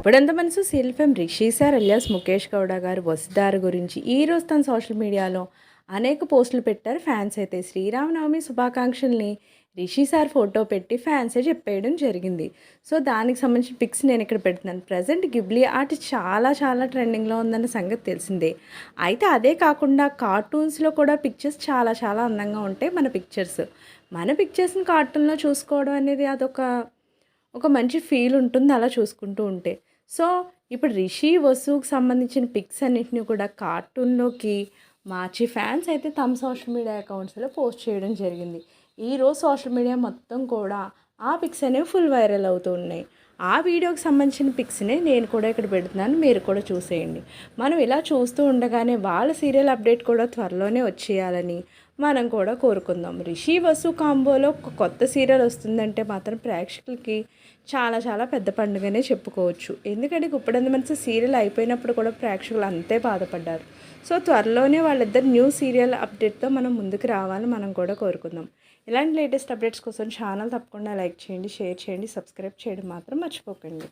గుప్పడంత మనసు? సెల్ఫెం Rishi sir alias Mukesh Gowda గారు వసుదారు గురించి ఈరోజు తన సోషల్ మీడియాలో అనేక పోస్టులు పెట్టారు. ఫ్యాన్స్ అయితే శ్రీరామనవమి శుభాకాంక్షల్ని రిషి సార్ ఫోటో పెట్టి ఫ్యాన్సే చెప్పేయడం జరిగింది. సో దానికి సంబంధించిన పిక్స్ నేను ఇక్కడ పెడుతున్నాను. ప్రజెంట్ గిబ్లీ ఆర్ట్ చాలా చాలా ట్రెండింగ్లో ఉందన్న సంగతి తెలిసిందే. అయితే అదే కాకుండా కార్టూన్స్లో కూడా పిక్చర్స్ చాలా చాలా అందంగా ఉంటాయి మన పిక్చర్స్. మన పిక్చర్స్ని కార్టూన్లో చూసుకోవడం అనేది అదొక ఒక మంచి ఫీల్ ఉంటుంది అలా చూసుకుంటూ ఉంటే. సో ఇప్పుడు రిషి వసుకు సంబంధించిన పిక్స్ అన్నిటిని కూడా కార్టూన్లోకి మార్చి ఫ్యాన్స్ అయితే తమ సోషల్ మీడియా అకౌంట్స్లో పోస్ట్ చేయడం జరిగింది. ఈరోజు సోషల్ మీడియా మొత్తం కూడా ఆ పిక్స్ అనేవి ఫుల్ వైరల్ అవుతూ ఉన్నాయి. ఆ వీడియోకి సంబంధించిన పిక్స్ని నేను కూడా ఇక్కడ పెడుతున్నాను మీరు కూడా చూసేయండి. మనం ఇలా చూస్తూ ఉండగానే వాళ్ళ సీరియల్ అప్డేట్ కూడా త్వరలోనే వచ్చేయాలని మనం కూడా కోరుకుందాం. రిషి వసు కాంబోలో ఒక కొత్త సీరియల్ వస్తుందంటే మాత్రం ప్రేక్షకులకి చాలా చాలా పెద్ద పండుగనే చెప్పుకోవచ్చు. ఎందుకంటే గుప్పడంది మనసు సీరియల్ అయిపోయినప్పుడు కూడా ప్రేక్షకులు అంతే బాధపడ్డారు. సో త్వరలోనే వాళ్ళిద్దరు న్యూ సీరియల్ అప్డేట్తో మనం ముందుకు రావాలని మనం కూడా కోరుకుందాం. ఇలాంటి లేటెస్ట్ అప్డేట్స్ కోసం ఛానల్ తప్పకుండా లైక్ చేయండి షేర్ చేయండి సబ్స్క్రైబ్ చేయడం మాత్రం మర్చిపోకండి.